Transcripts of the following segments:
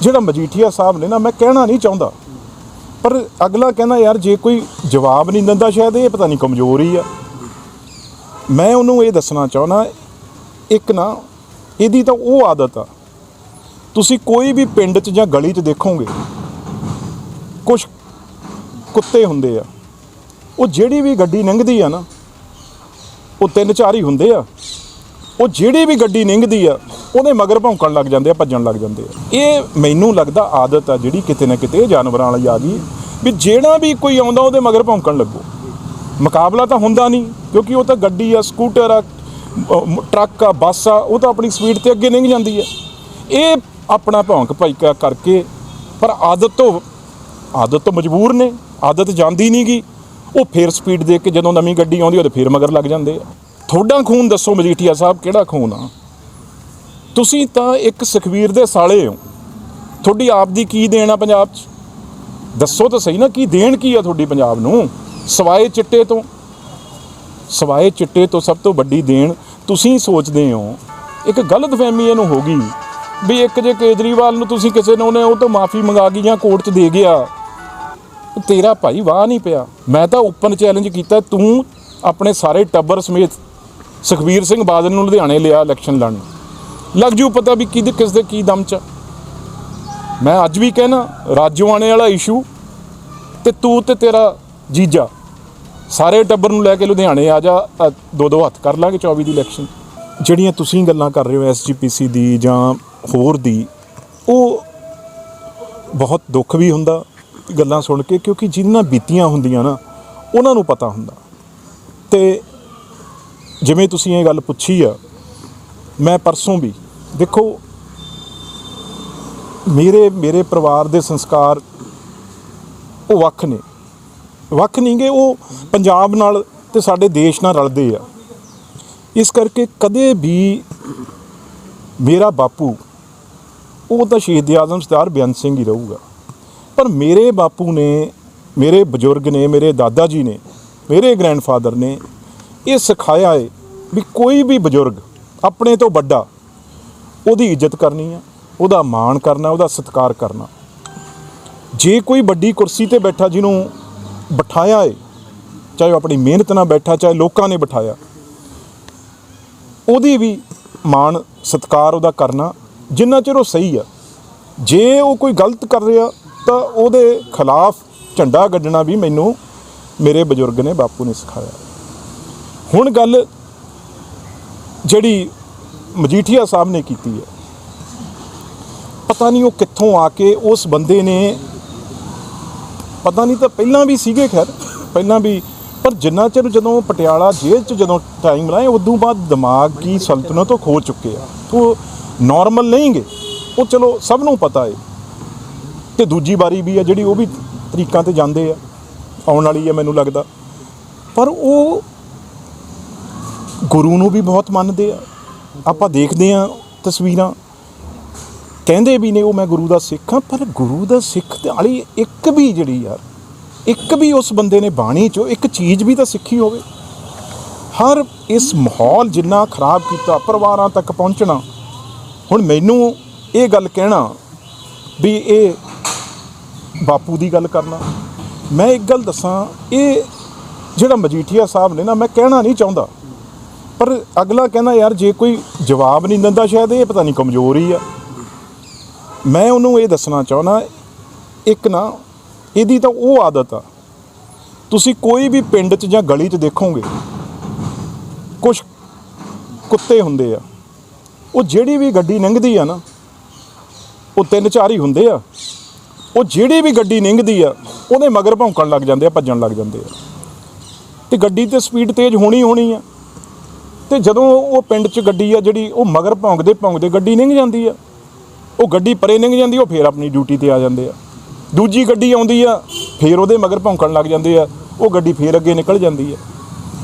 ਜਿਹੜਾ ਮਜੀਠੀਆ ਸਾਹਿਬ ਨੇ ਨਾ, ਮੈਂ ਕਹਿਣਾ ਨਹੀਂ ਚਾਹੁੰਦਾ। ਪਰ ਅਗਲਾ ਕਹਿੰਦਾ, ਯਾਰ, ਜੇ ਕੋਈ ਜਵਾਬ ਨਹੀਂ ਦਿੰਦਾ, ਸ਼ਾਇਦ ਇਹ ਪਤਾ ਨਹੀਂ ਕਮਜ਼ੋਰੀ ਆ। ਮੈਂ ਉਹਨੂੰ ਇਹ ਦੱਸਣਾ ਚਾਹੁੰਦਾ, ਇੱਕ ਨਾ, ਇਹਦੀ ਤਾਂ ਉਹ ਆਦਤ ਆ। ਤੁਸੀਂ ਕੋਈ ਵੀ ਪਿੰਡ 'ਚ ਜਾਂ ਗਲੀ 'ਚ ਦੇਖੋਗੇ ਕੁਝ ਕੁੱਤੇ ਹੁੰਦੇ ਆ। ਉਹ ਜਿਹੜੀ ਵੀ ਗੱਡੀ ਲੰਘਦੀ ਆ ਨਾ, ਉਹ ਤਿੰਨ ਚਾਰ ਹੀ ਹੁੰਦੇ ਆ। ਉਹ ਜਿਹੜੀ ਵੀ ਗੱਡੀ ਲੰਘਦੀ ਆ, ਉਹਦੇ ਮਗਰ ਭੌਂਕਣ ਲੱਗ ਜਾਂਦੇ ਆ, ਭੱਜਣ ਲੱਗ ਜਾਂਦੇ ਆ। ਇਹ ਮੈਨੂੰ ਲੱਗਦਾ ਆਦਤ ਆ ਜਿਹੜੀ ਕਿਤੇ ਨਾ ਕਿਤੇ ਜਾਨਵਰਾਂ ਵਾਲੀ ਆ ਗਈ ਵੀ ਜਿਹੜਾ ਵੀ ਕੋਈ ਆਉਂਦਾ, ਉਹਦੇ ਮਗਰ ਭੌਂਕਣ ਲੱਗੋ। ਮੁਕਾਬਲਾ ਤਾਂ ਹੁੰਦਾ ਨਹੀਂ, ਕਿਉਂਕਿ ਉਹ ਤਾਂ ਗੱਡੀ ਆ, ਸਕੂਟਰ ਆ ਟਰੱਕ ਆ, ਬੱਸ ਆ, ਉਹ ਤਾਂ ਆਪਣੀ ਸਪੀਡ ਤੇ ਅੱਗੇ ਲੰਘ ਜਾਂਦੀ ਹੈ ਇਹ ਆਪਣਾ ਭੌਂਕ ਭਾਈਕਾ ਕਰਕੇ, ਪਰ ਆਦਤ ਤੋਂ ਆਦਤ ਤੋਂ ਮਜਬੂਰ ਨੇ, ਆਦਤ ਜਾਂਦੀ ਨਹੀਂ ਗੀ ਉਹ ਫੇਰ ਸਪੀਡ ਦੇ ਕੇ ਜਦੋਂ ਨਵੀਂ ਗੱਡੀ ਆਉਂਦੀ ਉਹਦੇ ਫੇਰ ਮਗਰ ਲੱਗ ਜਾਂਦੇ ਆ। ਤੁਹਾਡਾ ਖੂਨ ਦੱਸੋ ਮਜੀਠੀਆ ਸਾਹਿਬ, ਕਿਹੜਾ ਖੂਨ ਆ? ਤੁਸੀਂ ਤਾਂ ਇੱਕ ਸੁਖਵੀਰ ਦੇ ਸਾਲੇ ਹੋ। ਤੁਹਾਡੀ ਆਪ ਦੀ ਕੀ ਦੇਣ ਆ ਪੰਜਾਬ 'ਚ? ਦੱਸੋ ਤਾਂ ਸਹੀ ਨਾ, ਕੀ ਦੇਣ ਕੀ ਆ ਤੁਹਾਡੀ ਪੰਜਾਬ ਨੂੰ? ਸਵਾਏ ਚਿੱਟੇ ਤੋਂ। ਸਵਾਏ ਚਿੱਟੇ ਤੋਂ ਸਭ ਤੋਂ ਵੱਡੀ ਦੇਣ ਤੁਸੀਂ ਸੋਚਦੇ ਹੋ। ਇੱਕ ਗਲਤ ਫਹਿਮੀ ਇਹਨੂੰ ਹੋ ਗਈ ਵੀ ਇੱਕ ਜੇ ਕੇਜਰੀਵਾਲ ਨੂੰ ਤੁਸੀਂ ਕਿਸੇ ਨੂੰ ਉਹਨੇ ਉਹ ਤੋਂ ਮਾਫੀ ਮੰਗਾ ਗਈ ਜਾਂ ਕੋਰਟ 'ਚ ਦੇ ਗਿਆ। ਤੇਰਾ ਭਾਈ ਵਾਹ ਨਹੀਂ ਪਿਆ। ਮੈਂ ਤਾਂ ਓਪਨ ਚੈਲੰਜ ਕੀਤਾ, ਤੂੰ ਆਪਣੇ ਸਾਰੇ ਟੱਬਰ ਸਮੇਤ ਸੁਖਬੀਰ ਸਿੰਘ ਬਾਦਲ ਨੂੰ ਲੁਧਿਆਣੇ ਲਿਆ ਇਲੈਕਸ਼ਨ ਲੜਨ। ਲੱਗ ਜੂ ਪਤਾ ਵੀ ਕਿਹਦੇ ਕਿਸ ਦੇ ਕੀ ਦਮ ਚ ਆ। ਮੈਂ ਅੱਜ ਵੀ ਕਹਿਣਾ ਰਾਜਵਾਨੇ ਵਾਲਾ ਇਸ਼ੂ ਤੇ ਤੂੰ ਤੇ ਤੇਰਾ ਜੀਜਾ, ਸਾਰੇ ਟੱਬਰ ਨੂੰ ਲੈ ਕੇ ਲੁਧਿਆਣੇ ਆ ਜਾ ਦੋ ਦੋ ਹੱਥ ਕਰ ਲਾਂਗੇ 24 ਦੀ ਇਲੈਕਸ਼ਨ ਜਿਹੜੀਆਂ ਤੁਸੀਂ ਗੱਲਾਂ ਕਰ ਰਹੇ ਹੋ ਐਸਜੀਪੀਸੀ ਦੀ ਜਾਂ ਹੋਰ ਦੀ, ਉਹ ਬਹੁਤ ਦੁੱਖ ਵੀ ਹੁੰਦਾ ਗੱਲਾਂ ਸੁਣ ਕੇ, ਕਿਉਂਕਿ ਜਿਨ੍ਹਾਂ ਬੀਤੀਆਂ ਹੁੰਦੀਆਂ ਨਾ, ਉਹਨਾਂ ਨੂੰ ਪਤਾ ਹੁੰਦਾ। ਤੇ ਜਿਵੇਂ ਤੁਸੀਂ ਇਹ ਗੱਲ ਪੁੱਛੀ ਆ, ਮੈਂ ਪਰਸੋਂ ਵੀ, ਦੇਖੋ, ਮੇਰੇ ਮੇਰੇ ਪਰਿਵਾਰ ਦੇ ਸੰਸਕਾਰ ਉਹ ਵੱਖ ਨੇ। ਵੱਖ ਨਹੀਂਗੇ ਉਹ ਪੰਜਾਬ ਨਾਲ ਤੇ ਸਾਡੇ ਦੇਸ਼ ਨਾਲ ਰਲਦੇ ਆ। ਇਸ ਕਰਕੇ ਕਦੇ ਵੀ ਮੇਰਾ ਬਾਪੂ, ਉਹ ਤਾਂ ਸ਼ਹੀਦ ਆਜ਼ਮ ਸਰਦਾਰ ਬੇਅੰਤ ਸਿੰਘ ਹੀ ਰਹੂਗਾ। ਪਰ ਮੇਰੇ ਬਾਪੂ ਨੇ, ਮੇਰੇ ਬਜ਼ੁਰਗ ਨੇ, ਮੇਰੇ ਦਾਦਾ ਜੀ ਨੇ, ਮੇਰੇ ਗ੍ਰੈਂਡਫਾਦਰ ਨੇ ਇਹ ਸਿਖਾਇਆ ਏ ਵੀ ਕੋਈ ਵੀ ਬਜ਼ੁਰਗ ਆਪਣੇ ਤੋਂ ਵੱਡਾ ਉਹਦੀ ਇੱਜ਼ਤ ਕਰਨੀ ਆ, ਉਹਦਾ ਮਾਣ ਕਰਨਾ, ਉਹਦਾ ਸਤਿਕਾਰ ਕਰਨਾ। ਜੇ ਕੋਈ ਵੱਡੀ ਕੁਰਸੀ ਤੇ ਬੈਠਾ ਜਿਹਨੂੰ ਬਿਠਾਇਆ ਏ, ਚਾਹੇ ਉਹ ਆਪਣੀ ਮਿਹਨਤ ਨਾਲ ਬੈਠਾ, ਚਾਹੇ ਲੋਕਾਂ ਨੇ ਬਿਠਾਇਆ, ਉਹਦੀ ਵੀ ਮਾਣ, ਸਤਿਕਾਰ ਉਹਦਾ ਕਰਨਾ ਜਿੰਨਾ ਚਿਰ ਉਹ ਸਹੀ ਆ। ਜੇ ਉਹ ਕੋਈ ਗਲਤ ਕਰ ਰਿਹਾ ਤਾਂ ਉਹਦੇ ਖਿਲਾਫ ਝੰਡਾ ਗੱਡਣਾ ਵੀ ਮੈਨੂੰ ਮੇਰੇ ਬਜ਼ੁਰਗ ਨੇ, ਬਾਪੂ ਨੇ ਸਿਖਾਇਆ। ਹੁਣ ਗੱਲ ਜਿਹੜੀ ਮਜੀਠੀਆ ਸਾਹਿਬ ਨੇ ਕੀਤੀ ਹੈ, ਪਤਾ ਨਹੀਂ ਉਹ ਕਿੱਥੋਂ ਆ ਕੇ ਉਸ ਬੰਦੇ ਨੇ, ਪਤਾ ਨਹੀਂ ਤਾਂ ਪਹਿਲਾਂ ਵੀ ਸੀਗੇ ਖੈਰ, ਪਹਿਲਾਂ ਵੀ, ਪਰ ਜਿੰਨਾ ਚਿਰ ਜਦੋਂ ਪਟਿਆਲਾ ਜੇਲ੍ਹ 'ਚ ਜਦੋਂ ਟਾਈਮ ਲਾਏ ਉਦੋਂ ਬਾਅਦ ਦਿਮਾਗ ਕੀ ਸਲਤਨਤ ਉਹ ਖੋ ਚੁੱਕੇ ਆ। ਉਹ ਨਾਰਮਲ ਨਹੀਂਗੇ। ਉਹ ਚਲੋ ਸਭ ਨੂੰ ਪਤਾ ਹੈ ਤੇ ਦੂਜੀ ਵਾਰੀ ਵੀ ਆ ਜਿਹੜੀ ਉਹ ਵੀ ਤਰੀਕਾਂ ਤੇ ਜਾਂਦੇ ਆ, ਆਉਣ ਵਾਲੀ ਹੈ ਮੈਨੂੰ ਲੱਗਦਾ। ਪਰ ਉਹ ਗੁਰੂ ਨੂੰ ਵੀ ਬਹੁਤ ਮੰਨਦੇ ਆ। ਆਪਾਂ ਦੇਖਦੇ ਆ ਤਸਵੀਰਾਂ। ਕਹਿੰਦੇ ਵੀ ਨੇ ਉਹ ਮੈਂ ਗੁਰੂ ਦਾ ਸਿੱਖ ਹਾਂ, ਪਰ ਗੁਰੂ ਦਾ ਸਿੱਖ ਤੇ ਵਾਲੀ ਇੱਕ ਵੀ ਜਿਹੜੀ ਯਾਰ, ਇੱਕ ਵੀ ਉਸ ਬੰਦੇ ਨੇ ਬਾਣੀ ਚੋਂ ਇੱਕ ਚੀਜ਼ ਵੀ ਤਾਂ ਸਿੱਖੀ ਹੋਵੇ। ਹਰ ਇਸ ਮਾਹੌਲ ਜਿੰਨਾ ਖਰਾਬ ਕੀਤਾ, ਪਰਿਵਾਰਾਂ ਤੱਕ ਪਹੁੰਚਣਾ। ਹੁਣ ਮੈਨੂੰ ਇਹ ਗੱਲ ਕਹਿਣਾ ਵੀ ਇਹ ਬਾਪੂ ਦੀ ਗੱਲ ਕਰਨਾ। ਮੈਂ ਇੱਕ ਗੱਲ ਦੱਸਾਂ, ਇਹ ਜਿਹੜਾ ਮਜੀਠੀਆ ਸਾਹਿਬ ਨੇ ਨਾ, ਮੈਂ ਕਹਿਣਾ ਨਹੀਂ ਚਾਹੁੰਦਾ। ਪਰ ਅਗਲਾ ਕਹਿੰਦਾ, ਯਾਰ, ਜੇ ਕੋਈ ਜਵਾਬ ਨਹੀਂ ਦਿੰਦਾ ਸ਼ਾਇਦ, ਇਹ ਪਤਾ ਨਹੀਂ ਕਮਜ਼ੋਰ ਹੀ ਆ। ਮੈਂ ਉਹਨੂੰ ਇਹ ਦੱਸਣਾ ਚਾਹੁੰਦਾ, ਇੱਕ ਨਾ, ਇਹਦੀ ਤਾਂ ਉਹ ਆਦਤ ਆ। ਤੁਸੀਂ ਕੋਈ ਵੀ ਪਿੰਡ 'ਚ ਜਾਂ ਗਲੀ 'ਚ ਦੇਖੋਗੇ ਕੁਝ ਕੁੱਤੇ ਹੁੰਦੇ ਆ। ਉਹ ਜਿਹੜੀ ਵੀ ਗੱਡੀ ਲੰਘਦੀ ਆ ਨਾ, ਉਹ ਤਿੰਨ ਚਾਰ ਹੀ ਹੁੰਦੇ ਆ। ਉਹ ਜਿਹੜੀ ਵੀ ਗੱਡੀ ਲੰਘਦੀ ਆ, ਉਹਦੇ ਮਗਰ ਭੌਂਕਣ ਲੱਗ ਜਾਂਦੇ ਆ, ਭੱਜਣ ਲੱਗ ਜਾਂਦੇ ਆ। ਤੇ ਗੱਡੀ ਤੇ ਸਪੀਡ ਤੇਜ਼ ਹੋਣੀ ਹੋਣੀ ਆ। ਤੇ ਜਦੋਂ ਉਹ ਪਿੰਡ 'ਚ ਗੱਡੀ ਆ ਜਿਹੜੀ ਉਹ ਮਗਰ ਭੌਂਕਦੇ ਭੌਂਕਦੇ ਗੱਡੀ ਲੰਘ ਜਾਂਦੀ ਆ, ਉਹ ਗੱਡੀ ਪਰੇ ਲੰਘ ਜਾਂਦੀ ਉਹ ਫੇਰ ਆਪਣੀ ਡਿਊਟੀ ਤੇ ਆ ਜਾਂਦੇ ਆ। ਦੂਜੀ ਗੱਡੀ ਆਉਂਦੀ ਆ, ਫੇਰ ਉਹਦੇ ਮਗਰ ਭੌਂਕਣ ਲੱਗ ਜਾਂਦੇ ਆ, ਉਹ ਗੱਡੀ ਫੇਰ ਅੱਗੇ ਨਿਕਲ ਜਾਂਦੀ ਆ।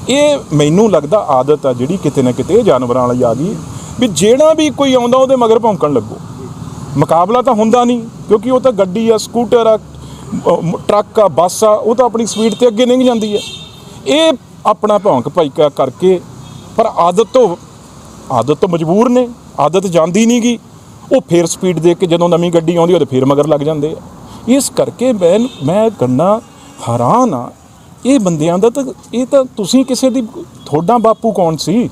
ਇਹ ਮੈਨੂੰ ਲੱਗਦਾ ਆਦਤ ਆ ਜਿਹੜੀ ਕਿਤੇ ਨਾ ਕਿਤੇ ਜਾਨਵਰਾਂ ਵਾਲੀ ਆ ਗਈ ਵੀ ਜਿਹੜਾ ਵੀ ਕੋਈ ਆਉਂਦਾ, ਉਹਦੇ ਮਗਰ ਭੌਂਕਣ ਲੱਗੋ। ਮੁਕਾਬਲਾ ਤਾਂ ਹੁੰਦਾ ਨਹੀਂ, ਕਿਉਂਕਿ ਉਹ ਤਾਂ ਗੱਡੀ ਆ, ਸਕੂਟਰ ਆ ਟਰੱਕ ਆ, ਬੱਸ ਆ, ਉਹ ਤਾਂ ਆਪਣੀ ਸਪੀਡ ਤੇ ਅੱਗੇ ਲੰਘ ਜਾਂਦੀ ਆ। ਇਹ ਆਪਣਾ ਭੌਂਕ ਭਾਈਕਾ ਕਰਕੇ ਪਰ ਆਦਤ ਤੋਂ ਆਦਤ ਤੋਂ ਮਜਬੂਰ ਨੇ, ਆਦਤ ਜਾਂਦੀ ਨਹੀਂ ਗੀ ਉਹ ਫੇਰ ਸਪੀਡ ਦੇ ਕੇ ਜਦੋਂ ਨਵੀਂ ਗੱਡੀ ਆਉਂਦੀ ਉਹਦੇ ਫੇਰ ਮਗਰ ਲੱਗ ਜਾਂਦੇ ਆ। ਇਸ ਕਰਕੇ ਮੈਂ ਮੈਂ ਗੰਨਾ ਹੈਰਾਨ ਆ। ਇਹ ਬੰਦਿਆਂ ਦਾ ਤਾਂ, ਇਹ ਤਾਂ ਤੁਸੀਂ ਕਿਸੇ ਦੀ, ਤੁਹਾਡਾ ਬਾਪੂ ਕੌਣ ਸੀ?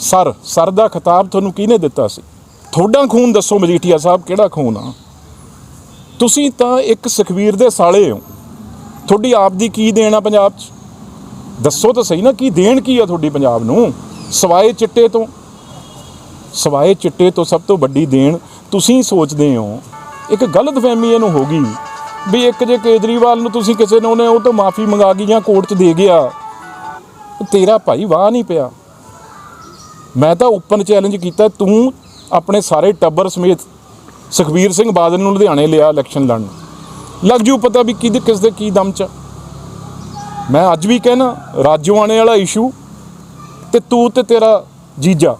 ਸਰ ਸਰ ਦਾ ਖਿਤਾਬ ਤੁਹਾਨੂੰ ਕਿਹਨੇ ਦਿੱਤਾ ਸੀ? ਤੁਹਾਡਾ ਖੂਨ ਦੱਸੋ ਮਜੀਠੀਆ ਸਾਹਿਬ, ਕਿਹੜਾ ਖੂਨ ਆ? ਤੁਸੀਂ ਤਾਂ ਇੱਕ ਸੁਖਵੀਰ ਦੇ ਸਾਲੇ ਹੋ। ਤੁਹਾਡੀ ਆਪ ਦੀ ਕੀ ਦੇਣ ਆ ਪੰਜਾਬ 'ਚ? ਦੱਸੋ ਤਾਂ ਸਹੀ ਨਾ, ਕੀ ਦੇਣ ਕੀ ਆ ਤੁਹਾਡੀ ਪੰਜਾਬ ਨੂੰ? ਸਵਾਏ ਚਿੱਟੇ ਤੋਂ। ਸਵਾਏ ਚਿੱਟੇ ਤੋਂ ਸਭ ਤੋਂ ਵੱਡੀ ਦੇਣ ਤੁਸੀਂ ਸੋਚਦੇ ਹੋ। ਇੱਕ ਗਲਤ ਫਹਿਮੀ ਇਹਨੂੰ ਹੋ ਗਈ ਵੀ ਇੱਕ ਜੇ ਕੇਜਰੀਵਾਲ ਨੂੰ ਤੁਸੀਂ ਕਿਸੇ ਨੂੰ ਉਹਨੇ ਉਹ ਤੋਂ ਮਾਫੀ ਮੰਗਾ ਗਈ ਜਾਂ ਕੋਰਟ 'ਚ ਦੇ ਗਿਆ, ਤੇਰਾ ਭਾਈ ਵਾਹ ਨਹੀਂ ਪਿਆ। ਮੈਂ ਤਾਂ ਓਪਨ ਚੈਲੰਜ ਕੀਤਾ, ਤੂੰ ਆਪਣੇ ਸਾਰੇ ਟੱਬਰ ਸਮੇਤ ਸੁਖਬੀਰ ਸਿੰਘ ਬਾਦਲ ਨੂੰ ਲੁਧਿਆਣੇ ਲਿਆ ਇਲੈਕਸ਼ਨ ਲੜਨ। ਲੱਗ ਜੂ ਪਤਾ ਵੀ ਕਿਹਦੇ ਕਿਸ ਦੇ ਕੀ ਦਮ ਚ ਆ। ਮੈਂ ਅੱਜ ਵੀ ਕਹਿਣਾ ਰਾਜੋਆਣੇ ਵਾਲਾ ਇਸ਼ੂ ਤੇ ਤੂੰ ਤੇ ਤੇਰਾ ਜੀਜਾ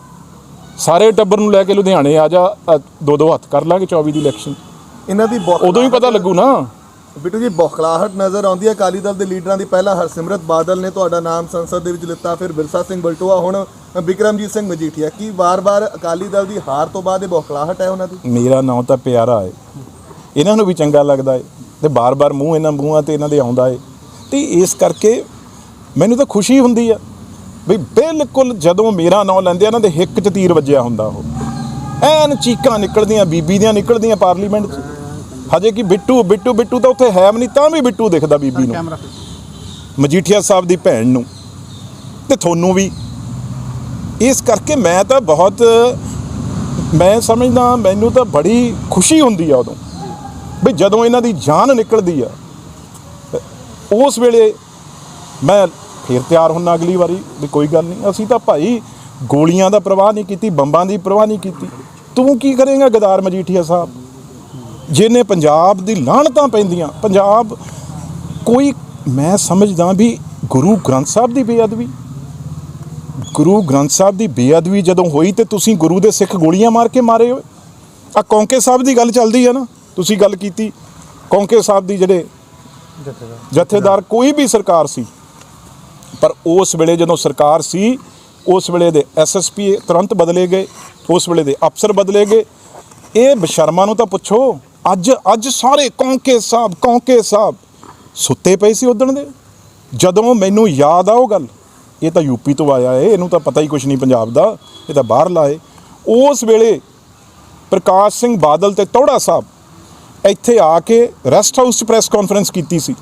ਸਾਰੇ ਟੱਬਰ ਨੂੰ ਲੈ ਕੇ ਲੁਧਿਆਣੇ ਆ ਜਾ ਦੋ ਦੋ ਹੱਥ ਕਰ ਲਾਂਗੇ 24 ਦੀ ਇਲੈਕਸ਼ਨ ਇਹਨਾਂ ਦੀ ਉਦੋਂ ਹੀ ਪਤਾ ਲੱਗੂ ਨਾ। ਬਿੱਟੂ ਜੀ ਬੌਖਲਾਹਟ ਨਜ਼ਰ ਆਉਂਦੀ ਹੈ। ਅਕਾਲੀ ਦਲ ਦੇ ਲੀਡਰਾਂ ਦੀ ਪਹਿਲਾਂ ਹਰਸਿਮਰਤ ਬਾਦਲ ਨੇ ਤੁਹਾਡਾ ਨਾਮ ਸੰਸਦ ਦੇ ਵਿੱਚ ਲਿੱਤਾ ਫਿਰ ਬਿਰਸਾ ਸਿੰਘ ਬਲਟੋਆ ਹੁਣ ਬਿਕਰਮਜੀਤ ਸਿੰਘ ਮਜੀਠੀਆ। ਕੀ ਵਾਰ-ਵਾਰ ਅਕਾਲੀ ਦਲ ਦੀ ਹਾਰ ਤੋਂ ਬਾਅਦ ਇਹ ਬੌਖਲਾਹਟ ਹੈ ਉਹਨਾਂ ਦੀ? ਮੇਰਾ ਨਾਂ ਤਾਂ ਪਿਆਰਾ ਹੈ। ਇਹਨਾਂ ਨੂੰ ਵੀ ਚੰਗਾ ਲੱਗਦਾ ਹੈ ਤੇ ਬਾਰ-ਬਾਰ ਮੂੰਹ ਇਹਨਾਂ ਮੂੰਹਾਂ ਤੇ ਇਹਨਾਂ ਦੇ ਆਉਂਦਾ ਹੈ। ਤੇ ਇਸ ਕਰਕੇ ਮੈਨੂੰ ਤਾਂ ਖੁਸ਼ੀ ਹੁੰਦੀ ਆ ਵੀ ਬਿਲਕੁਲ ਜਦੋਂ ਮੇਰਾ ਨਾਂ ਲੈਂਦੇ ਆ ਇਹਨਾਂ ਦੇ ਹਿੱਕ 'ਚ ਤੀਰ ਵੱਜਿਆ ਹੁੰਦਾ ਉਹ। ਐਨ ਚੀਕਾਂ ਨਿਕਲਦੀਆਂ ਬੀਬੀ ਦੀਆਂ ਨਿਕਲਦੀਆਂ ਪਾਰਲੀਮੈਂਟ 'ਚ। ਹਜੇ ਕਿ ਬਿੱਟੂ ਬਿੱਟੂ ਬਿੱਟੂ ਤਾਂ ਉੱਥੇ ਹੈ ਵੀ ਨਹੀਂ ਤਾਂ ਵੀ ਬਿੱਟੂ ਦਿਖਦਾ ਬੀਬੀ ਨੂੰ। ਮਜੀਠੀਆ ਸਾਹਿਬ ਦੀ ਭੈਣ ਨੂੰ। ਤੇ ਤੁਹਾਨੂੰ ਵੀ। ਇਸ ਕਰਕੇ ਮੈਂ ਤਾਂ ਬਹੁਤ ਮੈਂ ਸਮਝਦਾ ਮੈਨੂੰ ਤਾਂ ਬੜੀ ਖੁਸ਼ੀ ਹੁੰਦੀ ਆ ਉਦੋਂ। ਵੀ ਜਦੋਂ ਇਹਨਾਂ ਦੀ ਜਾਨ ਨਿਕਲਦੀ ਆ ਉਸ ਵੇਲੇ ਮੈਂ ਫਿਰ ਤਿਆਰ ਹੁੰਨਾ ਅਗਲੀ ਵਾਰੀ ਵੀ ਕੋਈ ਗੱਲ ਨਹੀਂ। ਅਸੀਂ ਤਾਂ ਭਾਈ ਗੋਲੀਆਂ ਦਾ ਪ੍ਰਵਾਹ ਨਹੀਂ ਕੀਤੀ, ਬੰਬਾਂ ਦੀ ਪ੍ਰਵਾਹ ਨਹੀਂ ਕੀਤੀ। ਤੂੰ ਕੀ ਕਰੇਗਾ ਗਦਾਰ ਮਜੀਠੀਆ ਸਾਹਿਬ? ਜਿਹਨੇ ਪੰਜਾਬ ਦੀ ਲਾਹਣਤਾਂ ਪੈਂਦੀਆਂ, ਪੰਜਾਬ ਕੋਈ ਮੈਂ ਸਮਝਦਾ ਵੀ ਗੁਰੂ ਗ੍ਰੰਥ ਸਾਹਿਬ ਦੀ ਬੇਅਦਬੀ। ਗੁਰੂ ਗ੍ਰੰਥ ਸਾਹਿਬ ਦੀ ਬੇਅਦਬੀ ਜਦੋਂ ਹੋਈ ਤੇ ਤੁਸੀਂ ਗੁਰੂ ਦੇ ਸਿੱਖ ਗੋਲੀਆਂ ਮਾਰ ਕੇ ਮਾਰੇ ਹੋਏ। ਆ ਕੌਂਕੇ ਸਾਹਿਬ ਦੀ ਗੱਲ ਚੱਲਦੀ ਹੈ ਨਾ। ਤੁਸੀਂ ਗੱਲ ਕੀਤੀ, ਕੌਂਕੇ ਸਾਹਿਬ ਦੀ ਜਿਹੜੇ ਜਥੇਦਾਰ। ਕੋਈ ਵੀ ਸਰਕਾਰ ਸੀ, ਪਰ ਉਸ ਵੇਲੇ ਜਦੋਂ ਸਰਕਾਰ ਸੀ, ਉਸ ਵੇਲੇ ਦੇ ਐਸਐਸਪੀ ਤੁਰੰਤ ਬਦਲੇ ਗਏ, ਉਸ ਵੇਲੇ ਦੇ ਅਫਸਰ ਬਦਲੇ ਗਏ। ਇਹ ਬਸ਼ਰਮਾ ਨੂੰ ਤਾਂ ਪੁੱਛੋ, ਅੱਜ ਅੱਜ ਸਾਰੇ ਕੌਂਕੇ ਸਾਹਿਬ ਕੌਂਕੇ ਸਾਹਿਬ ਸੁੱਤੇ ਪਏ ਸੀ ਉਦਣ ਦੇ। ਜਦੋਂ ਮੈਨੂੰ ਯਾਦ ਆ ਉਹ ਗੱਲ, ਇਹ ਤਾਂ ਯੂਪੀ ਤੋਂ ਆਇਆ ਏ, ਇਹਨੂੰ ਤਾਂ ਪਤਾ ਹੀ ਕੁਝ ਨਹੀਂ ਪੰਜਾਬ ਦਾ, ਇਹ ਤਾਂ ਬਾਹਰ ਲਾਏ। ਉਸ ਵੇਲੇ ਪ੍ਰਕਾਸ਼ ਸਿੰਘ ਬਾਦਲ ਤੇ ਤੌੜਾ ਸਾਹਿਬ ਇੱਥੇ ਆ ਕੇ ਰੈਸਟ ਹਾਊਸ 'ਚ ਪ੍ਰੈਸ ਕਾਨਫਰੰਸ ਕੀਤੀ ਸੀ।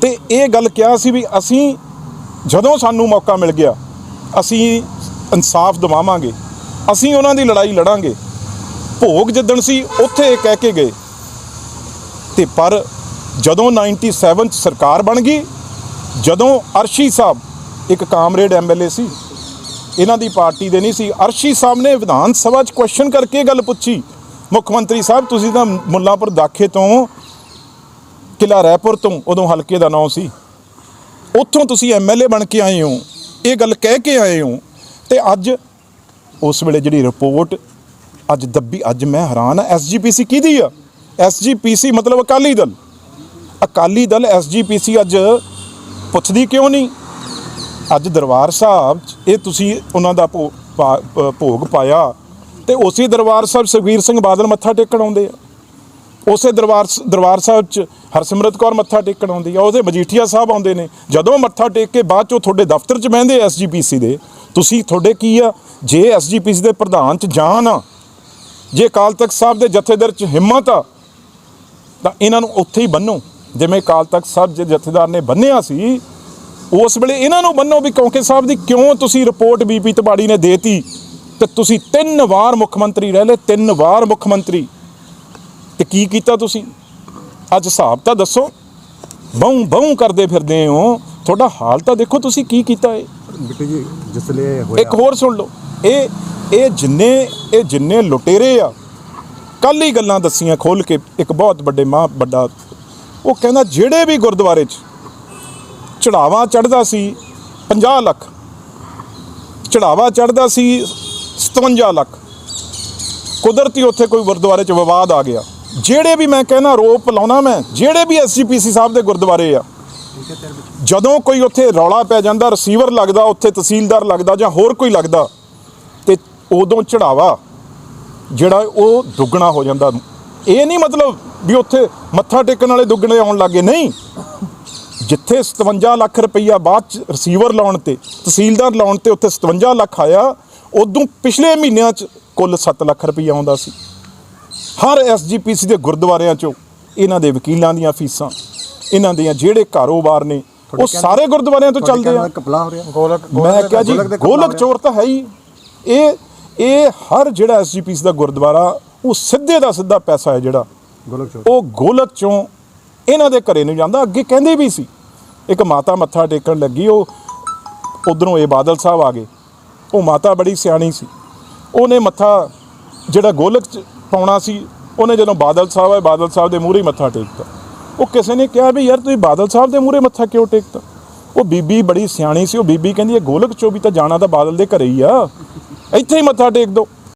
ਤੇ ਇਹ ਗੱਲ ਕਿਹਾ ਸੀ ਵੀ ਅਸੀਂ ਜਦੋਂ ਸਾਨੂੰ ਮੌਕਾ ਮਿਲ ਗਿਆ, ਅਸੀਂ ਇਨਸਾਫ ਦਿਵਾਵਾਂਗੇ, ਅਸੀਂ ਉਹਨਾਂ ਦੀ ਲੜਾਈ ਲੜਾਂਗੇ। ਭੋਗ ਜਿੱਦਣ ਸੀ, ਉੱਥੇ ਇਹ ਕਹਿ ਕੇ ਗਏ। ਤੇ ਪਰ ਜਦੋਂ 97 ਚ ਸਰਕਾਰ ਬਣ ਗਈ, ਜਦੋਂ ਅਰਸ਼ੀ ਸਾਹਿਬ ਇੱਕ ਕਾਮਰੇਡ ਐਮਐਲਏ ਸੀ, ਇਹਨਾਂ ਦੀ ਪਾਰਟੀ ਦੇ ਨਹੀਂ ਸੀ, ਅਰਸ਼ੀ ਸਾਹਿਬ ਨੇ ਵਿਧਾਨ ਸਭਾ 'ਚ ਕੁਐਸਚਨ ਕਰਕੇ ਇਹ ਗੱਲ ਪੁੱਛੀ ਮੁੱਖ ਮੰਤਰੀ ਸਾਹਿਬ, ਤੁਸੀਂ ਤਾਂ ਮੁੱਲਾਂਪੁਰ ਦਾਖੇ ਤੋਂ ਕਿਲਾ ਰਾਏਪੁਰ ਤੋਂ ਉਦੋਂ ਹਲਕੇ ਦਾ ਨਾਂ ਸੀ। ਉੱਥੋਂ ਤੁਸੀਂ ਐਮਐਲਏ ਬਣ ਕੇ ਆਏ ਹੋ, ਇਹ ਗੱਲ ਕਹਿ ਕੇ ਆਏ ਹੋ ਤੇ ਅੱਜ ਉਸ ਵੇਲੇ ਜਿਹੜੀ ਰਿਪੋਰਟ ਅੱਜ ਦੱਬੀ, ਅੱਜ ਮੈਂ ਹੈਰਾਨ ਆ ਐਸਜੀਪੀਸੀ ਕਿਹਦੀ ਆ? ਐਸਜੀਪੀਸੀ ਮਤਲਬ ਅਕਾਲੀ ਦਲ। ਅਕਾਲੀ ਦਲ ਐਸਜੀਪੀਸੀ ਅੱਜ ਪੁੱਛਦੀ ਕਿਉਂ ਨਹੀਂ? ਅੱਜ ਦਰਬਾਰ ਸਾਹਿਬ 'ਚ ਇਹ ਤੁਸੀਂ ਉਹਨਾਂ ਦਾ ਭੋ- ਪਾ- ਭੋਗ ਪਾਇਆ। ਤੇ ਉਸੇ ਦਰਬਾਰ ਸਾਹਿਬ ਸੁਖਬੀਰ ਸਿੰਘ ਬਾਦਲ ਮੱਥਾ ਟੇਕਣ ਆਉਂਦੇ ਆ। ਉਸੇ ਦਰਬਾਰ ਦਰਬਾਰ ਸਾਹਿਬ 'ਚ ਹਰਸਿਮਰਤ ਕੌਰ ਮੱਥਾ ਟੇਕਣ ਆਉਂਦੀ ਆ। ਉਹਦੇ ਮਜੀਠੀਆ ਸਾਹਿਬ ਆਉਂਦੇ ਨੇ। ਜਦੋਂ ਮੱਥਾ ਟੇਕ ਕੇ ਬਾਅਦ 'ਚੋਂ ਤੁਹਾਡੇ ਦਫ਼ਤਰ 'ਚ ਬਹਿੰਦੇ ਐਸਜੀਪੀਸੀ ਦੇ, ਤੁਸੀਂ ਤੁਹਾਡੇ ਕੀ ਆ? ਜੇ ਐਸਜੀਪੀਸੀ ਦੇ ਪ੍ਰਧਾਨ 'ਚ ਜਾਨ ਆ, ਜੇ ਅਕਾਲ ਤਖਤ ਸਾਹਿਬ ਦੇ ਜਥੇਦਾਰ 'ਚ ਹਿੰਮਤ ਆ, ਤਾਂ ਇਹਨਾਂ ਨੂੰ ਉੱਥੇ ਹੀ ਬੰਨੋ। ਜਿਵੇਂ ਅਕਾਲ ਤਖਤ ਸਾਹਿਬ ਦੇ ਜਥੇਦਾਰ ਨੇ ਬੰਨਿਆ ਸੀ, ਉਸ ਵੇਲੇ ਇਹਨਾਂ ਨੂੰ ਬੰਨੋ ਵੀ ਕੌਂਕੇ ਸਾਹਿਬ ਦੀ ਕਿਉਂ ਤੁਸੀਂ ਰਿਪੋਰਟ ਬੀਪੀ ਤਬਾੜੀ ਨੇ ਦੇਤੀ ਤੇ ਤੁਸੀਂ ਤਿੰਨ ਵਾਰ ਮੁੱਖ ਮੰਤਰੀ ਰਹਿ ਲਏ ਤਿੰਨ ਵਾਰ ਮੁੱਖ ਮੰਤਰੀ। ਤੇ ਕੀ ਕੀਤਾ ਤੁਸੀਂ? ਅੱਜ ਹਿਸਾਬ ਤਾਂ ਦੱਸੋ। ਬਹੂ ਬਹੂ ਕਰਦੇ ਫਿਰਦੇ ਹੋ। ਤੁਹਾਡਾ ਹਾਲ ਤਾਂ ਦੇਖੋ ਤੁਸੀਂ ਕੀ ਕੀਤਾ ਹੈ ਬਿੱਟੂ ਜੀ ਜਿਸਲੇ ਇੱਕ ਹੋਰ ਸੁਣ ਲਓ। ਇਹ ਇਹ ਜਿੰਨੇ ਇਹ ਜਿੰਨੇ ਲੁਟੇਰੇ ਆ ਕੱਲ ਹੀ ਗੱਲਾਂ ਦੱਸੀਆਂ ਖੋਲ ਕੇ ਇੱਕ ਬਹੁਤ ਵੱਡੇ ਮਾਂ ਵੱਡਾ ਉਹ ਕਹਿੰਦਾ ਜਿਹੜੇ ਵੀ ਗੁਰਦੁਆਰੇ 'ਚ ਚੜਾਵਾ ਚੜਦਾ ਸੀ 50 ਲੱਖ ਚੜਾਵਾ ਚੜਦਾ ਸੀ 57 ਲੱਖ। ਕੁਦਰਤੀ ਉੱਥੇ ਕੋਈ ਗੁਰਦੁਆਰੇ 'ਚ ਵਿਵਾਦ ਆ ਗਿਆ। ਜਿਹੜੇ ਵੀ ਮੈਂ ਕਹਿੰਦਾ ਰੋਪ ਲਾਉਣਾ ਮੈਂ, ਜਿਹੜੇ ਵੀ ਐਸਜੀਪੀਸੀ ਸਾਹਿਬ ਦੇ ਗੁਰਦੁਆਰੇ ਆ, ਜਦੋਂ ਕੋਈ ਉੱਥੇ ਰੌਲਾ ਪੈ ਜਾਂਦਾ ਰਿਸੀਵਰ ਲੱਗਦਾ, ਉੱਥੇ ਤਹਿਸੀਲਦਾਰ ਲੱਗਦਾ ਜਾਂ ਹੋਰ ਕੋਈ ਲੱਗਦਾ, ਤੇ ਉਦੋਂ ਚੜਾਵਾ, ਜਿਹੜਾ ਉਹ ਦੁੱਗਣਾ ਹੋ ਜਾਂਦਾ। ਇਹ ਨਹੀਂ ਮਤਲਬ ਵੀ ਉੱਥੇ ਮੱਥਾ ਟੇਕਣ ਵਾਲੇ ਦੁੱਗਣੇ ਆਉਣ ਲੱਗੇ, ਨਹੀਂ। ਜਿੱਥੇ 57 ਲੱਖ ਰੁਪਈਆ ਬਾਅਦ ਚ ਰਿਸੀਵਰ ਲਾਉਣ ਤੇ, ਤਹਿਸੀਲਦਾਰ ਲਾਉਣ ਤੇ ਉੱਥੇ 57 ਲੱਖ ਆਇਆ ਉਦੋਂ ਪਿਛਲੇ ਮਹੀਨਿਆਂ ਚ ਕੁੱਲ 7 ਲੱਖ ਰੁਪਈਆ ਆਉਂਦਾ ਸੀ। ਹਰ ਐਸਜੀਪੀਸੀ ਦੇ ਗੁਰਦੁਆਰਿਆਂ ਚੋਂ ਇਹਨਾਂ ਦੇ ਵਕੀਲਾਂ ਦੀਆਂ ਫੀਸਾਂ ਇਹਨਾਂ ਦੀਆਂ ਜਿਹੜੇ ਕਾਰੋਬਾਰ ਨੇ ਉਹ ਸਾਰੇ ਗੁਰਦੁਆਰਿਆਂ ਤੋਂ ਚੱਲਦੇ ਆ। ਕਪਲਾ ਹੋ ਰਿਹਾ। ਗੋਲਕ ਮੈਂ ਕਿਹਾ ਜੀ ਗੋਲਕ ਚੋਰ ਤਾਂ ਹੈ ਹੀ। ਇਹ ਇਹ ਹਰ ਜਿਹੜਾ ਐਸਜੀਪੀਸੀ ਦਾ ਗੁਰਦੁਆਰਾ ਉਹ ਸਿੱਧੇ ਦਾ ਸਿੱਧਾ ਪੈਸਾ ਹੈ ਜਿਹੜਾ। ਗੋਲਕ ਚੋਰ। ਉਹ ਗੋਲਕ ਚੋਂ ਇਹਨਾਂ ਦੇ ਘਰੇ ਨੂੰ ਜਾਂਦਾ ਅੱਗੇ ਕਹਿੰਦੇ ਵੀ ਸੀ। ਇੱਕ ਮਾਤਾ ਮੱਥਾ ਟੇਕਣ ਲੱਗੀ ਉਹ ਉਧਰੋਂ ਇਹ ਬਾਦਲ ਸਾਹਿਬ ਆ ਗਏ। ਉਹ ਮਾਤਾ ਬੜੀ ਸਿਆਣੀ ਸੀ। ਉਹਨੇ ਮੱਥਾ, ਜਿਹੜਾ ਗੋਲਕ ਚ ਪਾਉਣਾ ਸੀ, ਉਹਨੇ ਜਦੋਂ ਬਾਦਲ ਸਾਹਿਬ ਆਏ, ਬਾਦਲ ਸਾਹਿਬ ਦੇ ਮੂਹਰੇ ਮੱਥਾ ਟੇਕਤਾ ਉਹ ਕਿਸੇ ਨੇ ਕਿਹਾ ਵੀ, ਯਾਰ, ਤੁਸੀਂ ਬਾਦਲ ਸਾਹਿਬ ਦੇ ਮੂਹਰੇ ਮੱਥਾ ਕਿਉਂ ਟੇਕਤਾ ਉਹ ਬੀਬੀ ਬੜੀ ਸਿਆਣੀ ਸੀ। ਉਹ ਬੀਬੀ ਕਹਿੰਦੀ ਇਹ ਗੋਲਕ ਚੋਂ ਵੀ ਤਾਂ ਜਾਣਾ ਤਾਂ ਬਾਦਲ ਦੇ ਘਰੇ ਹੀ ਆ। ਇੱਥੇ ਹੀ ਮੱਥਾ ਟੇਕ ਦੋ।